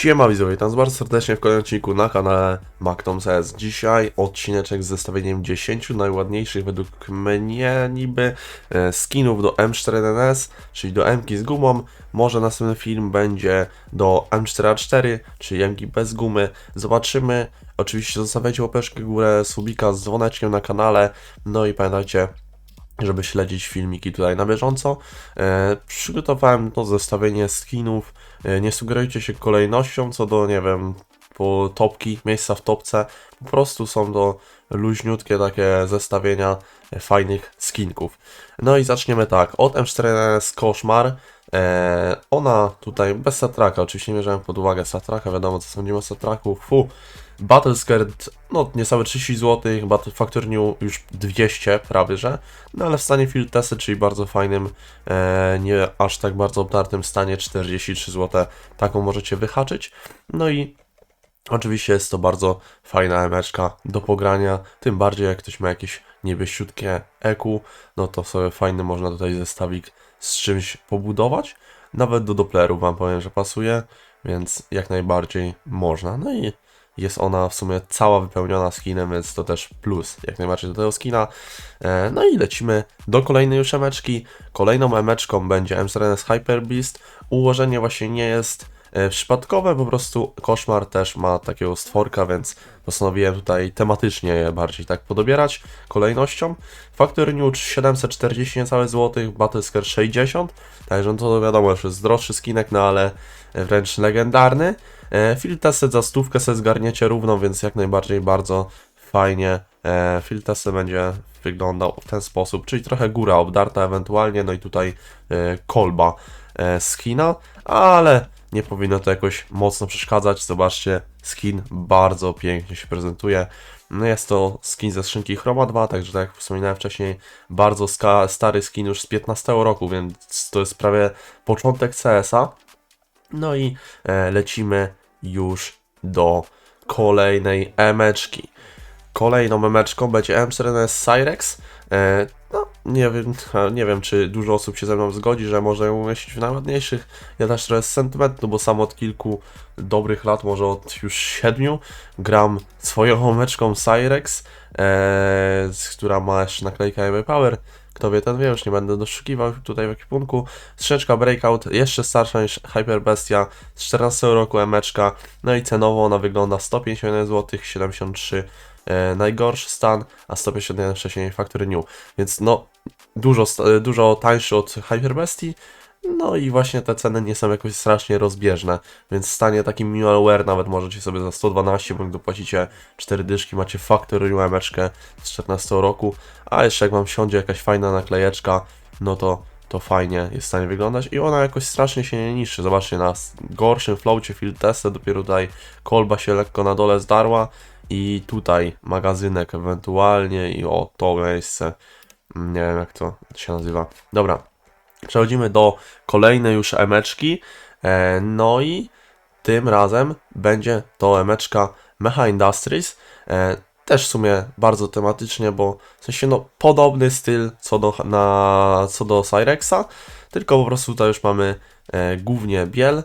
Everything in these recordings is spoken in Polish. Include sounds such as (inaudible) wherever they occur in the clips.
Siema widzowie, witam bardzo serdecznie w kolejnym odcinku na kanale MacTomSS. Dzisiaj odcineczek z zestawieniem 10 najładniejszych według mnie niby e, skinów do M4NS, czyli do M-ki z gumą. Może następny film będzie do M4A4, czyli M-ki bez gumy. Zobaczymy. Oczywiście zostawiajcie łapeczkę w górę, subika z dzwoneczkiem na kanale. No i pamiętajcie, żeby śledzić filmiki tutaj na bieżąco. E, przygotowałem to zestawienie skinów. E, nie sugerujcie się kolejnością co do, nie wiem, po topki, miejsca w topce. Po prostu są to luźniutkie takie zestawienia e, fajnych skinków. No i zaczniemy tak. Od M4NS Koszmar. E, ona tutaj bez satraka, oczywiście nie bierzemy pod uwagę satraka, wiadomo co sądzimy o satraku. Fu. Battle Skirt, no niecałe 30 zł, Battle Factor New już 200 prawie, że. No ale w stanie Field Testy, czyli bardzo fajnym, e, nie aż tak bardzo obtartym stanie 43 zł, taką możecie wyhaczyć. No i Oczywiście jest to bardzo fajna emeczka do pogrania, tym bardziej jak ktoś ma jakieś niebieściutkie EQ, no to sobie fajny można tutaj zestawik z czymś pobudować. Nawet do Dopplerów wam powiem, że pasuje, więc jak najbardziej można. No i jest ona w sumie cała wypełniona skinem, więc to też plus jak najbardziej do tego skina. E, No i lecimy do kolejnej już emeczki. Kolejną emeczką będzie M4NS Hyper Beast. Ułożenie właśnie nie jest e, przypadkowe, po prostu koszmar też ma takiego stworka, więc postanowiłem tutaj tematycznie je bardziej tak podobierać kolejnością. Factory New 740 niecałe złotych, Battlescar 60, także no to wiadomo, że jest droższy skinek, no ale wręcz legendarny. E, Field tested za stówkę sobie zgarniecie równo, więc jak najbardziej bardzo fajnie. E, Field tested będzie wyglądał w ten sposób, czyli trochę góra obdarta ewentualnie, no i tutaj e, kolba skina, ale nie powinno to jakoś mocno przeszkadzać. Zobaczcie, skin bardzo pięknie się prezentuje. No jest to skin ze skrzynki Chroma 2, także tak jak wspominałem wcześniej, bardzo stary skin już z 15 roku, więc to jest prawie początek CS-a. No i lecimy już do kolejnej emeczki. Kolejną emeczką będzie M4NS Cyrex. E, no, nie wiem, nie wiem, czy dużo osób się ze mną zgodzi, że może ją umieścić w najładniejszych. Ja też trochę z sentymentu, bo sam od kilku dobrych lat, może od już siedmiu, gram swoją (laughs) emeczką Cyrex, e, która ma jeszcze naklejkę MA Power. Kto wie, ten wie, już nie będę doszukiwał tutaj w ekwipunku. Strzeczka Breakout, jeszcze starsza niż Hyper Bestia, z 14 roku emeczka, no i cenowo ona wygląda 151 zł, 73 e, najgorszy stan, a 151 wcześniej Factory New, więc no dużo, e, dużo tańszy od Hyper Bestii, no i właśnie te ceny nie są jakoś strasznie rozbieżne, więc w stanie takim Minimalware nawet możecie sobie za 112, bo dopłacicie 4 dyszki, macie Factory New emeczkę z 14 roku, a jeszcze jak wam siądzie jakaś fajna naklejeczka, no to to fajnie jest w stanie wyglądać i ona jakoś strasznie się nie niszczy. Zobaczcie, na gorszym flowcie field dopiero tutaj kolba się lekko na dole zdarła i tutaj magazynek ewentualnie i o to miejsce, Mm, nie wiem jak to się nazywa. Dobra, przechodzimy do kolejnej już emeczki, e, no i tym razem będzie to emeczka Mecha Industries. E, też w sumie bardzo tematycznie, bo w sensie no podobny styl co do, na, co do Cyrexa, tylko po prostu tutaj już mamy e, głównie biel.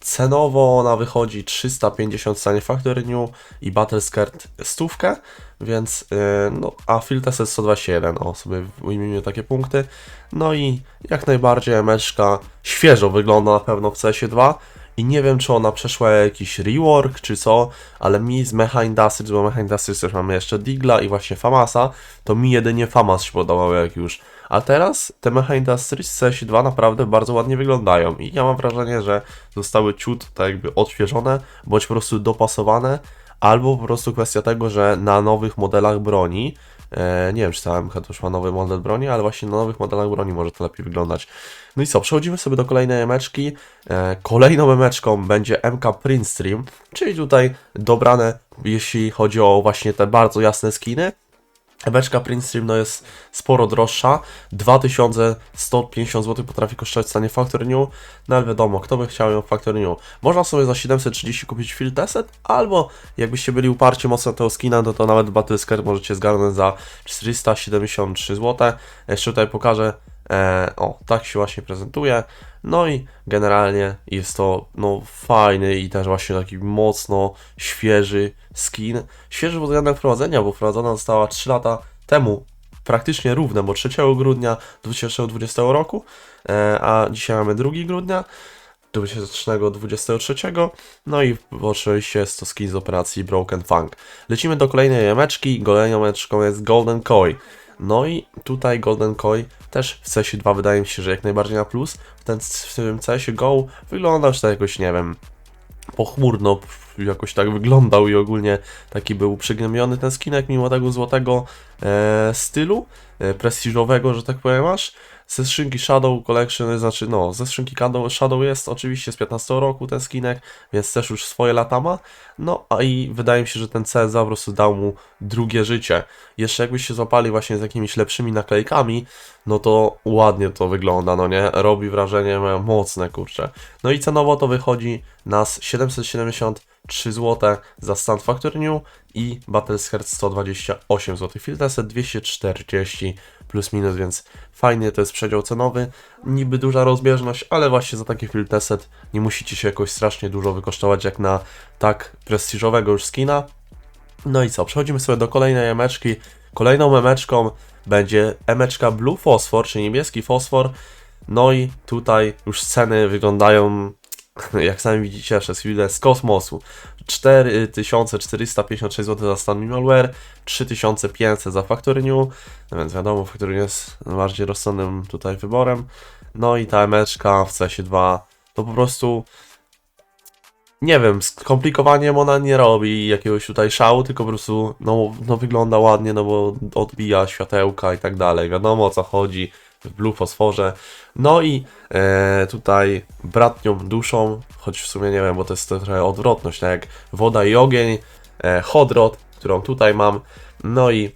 Cenowo ona wychodzi 350 w stanie New i Battle Skirt stówkę, więc e, no, a Filters jest 121, o sobie ujmijmy takie punkty. No i jak najbardziej emeczka świeżo wygląda na pewno w CS2 i nie wiem czy ona przeszła jakiś rework czy co, ale mi z Mecha Industries, bo Mecha też mamy jeszcze Digla i właśnie Famasa, to mi jedynie Famas się podobał jak już. A teraz te Mecha Industries z CS2 naprawdę bardzo ładnie wyglądają i ja mam wrażenie, że zostały ciut tak jakby odświeżone, bądź po prostu dopasowane, albo po prostu kwestia tego, że na nowych modelach broni E, nie wiem, czy ta MK już ma nowy model broni, ale właśnie na nowych modelach broni może to lepiej wyglądać. No i co, przechodzimy sobie do kolejnej emeczki. E, kolejną emeczką będzie MK Print Stream, czyli tutaj dobrane, jeśli chodzi o właśnie te bardzo jasne skiny. Emeczka Print Stream no jest sporo droższa, 2150 zł potrafi kosztować w stanie Factory New, no ale wiadomo, kto by chciał ją w Factory New. Można sobie za 730 kupić Field Asset, albo jakbyście byli uparci mocno tego skina, no to nawet Battle możecie zgarnąć za 473 zł. Jeszcze tutaj pokażę, e, o, tak się właśnie prezentuje. No i generalnie jest to no fajny i też właśnie taki mocno świeży skin. Świeży pod względem wprowadzenia, bo wprowadzona została 3 lata temu praktycznie równe, bo 3 grudnia 2020 roku, e, a dzisiaj mamy 2 grudnia 2023. No i oczywiście jest to skin z operacji Broken Funk. Lecimy do kolejnej jameczki. Kolejną jameczką jest Golden Koi. No i tutaj Golden Koi też w CS2 wydaje mi się, że jak najbardziej na plus. W, ten, w tym CS Go wygląda już tak jakoś, nie wiem, pochmurno jakoś tak wyglądał i ogólnie taki był przygnębiony ten skinek mimo tego złotego stylu, e, prestiżowego, że tak powiem aż. Ze skrzynki Shadow Collection, znaczy no, ze skrzynki Shadow- jest oczywiście z 15 roku ten skinek, więc też już swoje lata ma. No a i wydaje mi się, że ten CS po prostu dał mu drugie życie. Jeszcze jakbyście złapali właśnie z jakimiś lepszymi naklejkami, no to ładnie to wygląda, no nie? Robi wrażenie mocne, kurczę. No i cenowo to wychodzi nas 773 zł za Stand Factory New i Battlescard 128 zł. Filterset 240 plus minus, więc fajny to jest przedział cenowy. Niby duża rozbieżność, ale właśnie za taki filterset nie musicie się jakoś strasznie dużo wykosztować jak na tak prestiżowego już skina. No i co, przechodzimy sobie do kolejnej emeczki. Kolejną emeczką będzie emeczka Blue Phosphor, czyli niebieski fosfor. No i tutaj już sceny wyglądają, (laughs) jak sami widzicie przez chwilę, z kosmosu. 4456 zł za stan malware, 3500 za Factory New, no więc wiadomo, Factory New jest bardziej rozsądnym tutaj wyborem. No i ta emeczka w CS2 to po prostu nie wiem, skomplikowaniem ona nie robi jakiegoś tutaj szału, tylko po prostu no, no wygląda ładnie, no bo odbija światełka i tak dalej, wiadomo o co chodzi w Blue Fosforze. No i e, tutaj bratnią duszą, choć w sumie nie wiem, bo to jest trochę odwrotność, tak jak woda i ogień, e, Hodrot, którą tutaj mam, no i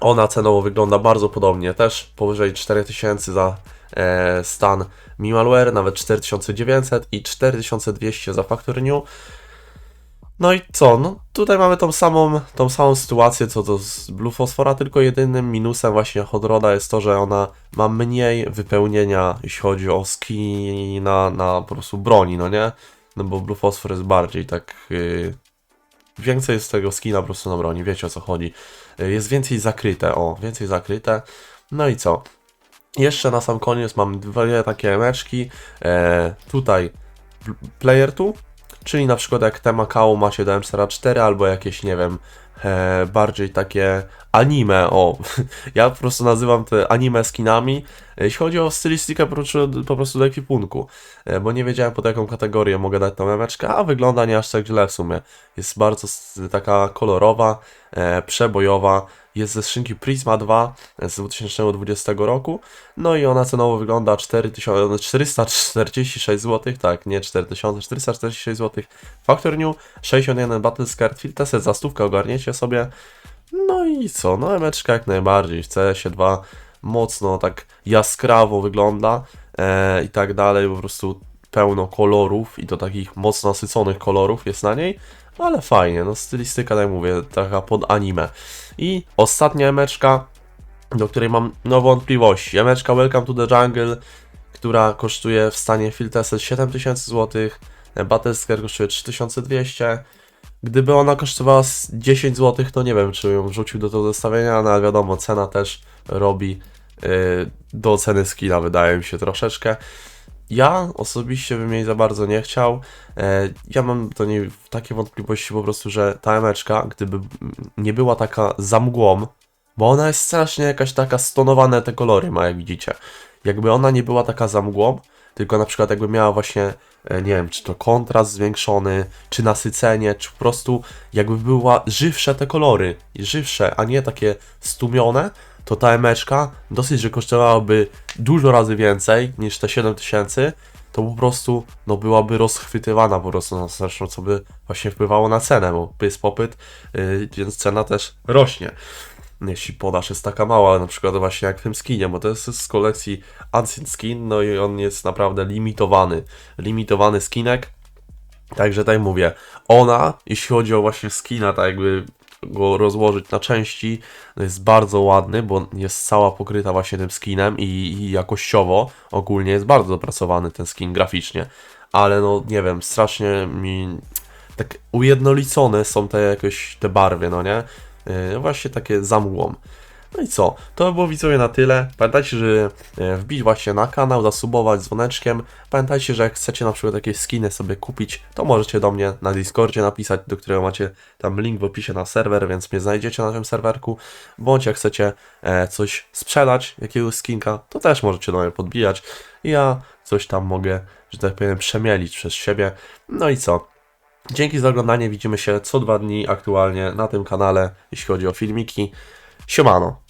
ona cenowo wygląda bardzo podobnie, też powyżej 4000 za e, stan Mimalware, nawet 4900 i 4200 za Factory New. No i co? No tutaj mamy tą samą, tą samą sytuację co z Blue Phosphora, tylko jedynym minusem właśnie Hodroda jest to, że ona ma mniej wypełnienia, jeśli chodzi o skina na po prostu broni, no nie? No bo Blue Phosphor jest bardziej tak... Yy, więcej jest tego skina po prostu na broni, wiecie o co chodzi. Yy, jest więcej zakryte, o, więcej zakryte. No i co? Jeszcze na sam koniec mam dwie takie emeczki. E, tutaj pl- Player 2, czyli na przykład jak Temakao macie do M4 albo jakieś, nie wiem, e, bardziej takie anime, o, (laughs) ja po prostu nazywam te anime skinami, jeśli chodzi o stylistykę po prostu, do ekwipunku, e, bo nie wiedziałem pod jaką kategorię mogę dać tą emeczkę, a wygląda nie aż tak źle w sumie. Jest bardzo taka kolorowa, e, przebojowa, jest ze skrzynki Prisma 2 z 2020 roku, no i ona cenowo wygląda 4000 446 zł, tak, nie 4000, 446 zł. Factor New, 61 Battlescard Filterset, za stówkę ogarniecie sobie. No i co, no emeczka jak najbardziej, w CS2 mocno tak jaskrawo wygląda e, i tak dalej, po prostu pełno kolorów i to takich mocno nasyconych kolorów jest na niej, ale fajnie, no stylistyka, tak jak mówię, taka pod anime. I ostatnia emeczka, do której mam no wątpliwości. Emeczka Welcome to the Jungle, która kosztuje w stanie Filterset 7000 zł, Battlescare kosztuje 3200. Gdyby ona kosztowała z 10 zł, to nie wiem, czy ją wrzucił do tego zestawienia, no ale wiadomo, cena też robi yy, do ceny skilla, wydaje mi się troszeczkę. Ja osobiście bym jej za bardzo nie chciał. E, ja mam do niej takie wątpliwości po prostu, że ta emeczka, gdyby nie była taka za mgłą, bo ona jest strasznie jakaś taka stonowane te kolory ma, jak widzicie. Jakby ona nie była taka za mgłą, tylko na przykład jakby miała właśnie, e, nie wiem, czy to kontrast zwiększony, czy nasycenie, czy po prostu jakby była żywsze te kolory, żywsze, a nie takie stumione, to ta emeczka dosyć, że kosztowałaby dużo razy więcej niż te 7000, to po prostu no byłaby rozchwytywana po prostu zresztą, co by właśnie wpływało na cenę, bo jest popyt, yy, więc cena też rośnie. Jeśli podaż jest taka mała, na przykład właśnie jak w tym skinie, bo to jest z kolekcji Ancient Skin, no i on jest naprawdę limitowany. Limitowany skinek. Także tak mówię, ona, jeśli chodzi o właśnie skina, tak jakby go rozłożyć na części, jest bardzo ładny, bo jest cała pokryta właśnie tym skinem i, i jakościowo ogólnie jest bardzo dopracowany ten skin graficznie. Ale no nie wiem, strasznie mi tak ujednolicone są te jakoś te barwy, no nie? Yy, właśnie takie za mgłą. No i co? To by było widzowie na tyle. Pamiętajcie, że e, wbić właśnie na kanał, zasubować dzwoneczkiem. Pamiętajcie, że jak chcecie na przykład jakieś skiny sobie kupić, to możecie do mnie na Discordzie napisać, do którego macie tam link w opisie na serwer, więc mnie znajdziecie na tym serwerku. Bądź jak chcecie e, coś sprzedać, jakiegoś skinka, to też możecie do mnie podbijać. Ja coś tam mogę, że tak powiem, przemielić przez siebie. No i co? Dzięki za oglądanie. Widzimy się co dwa dni aktualnie na tym kanale, jeśli chodzi o filmiki. Siemano.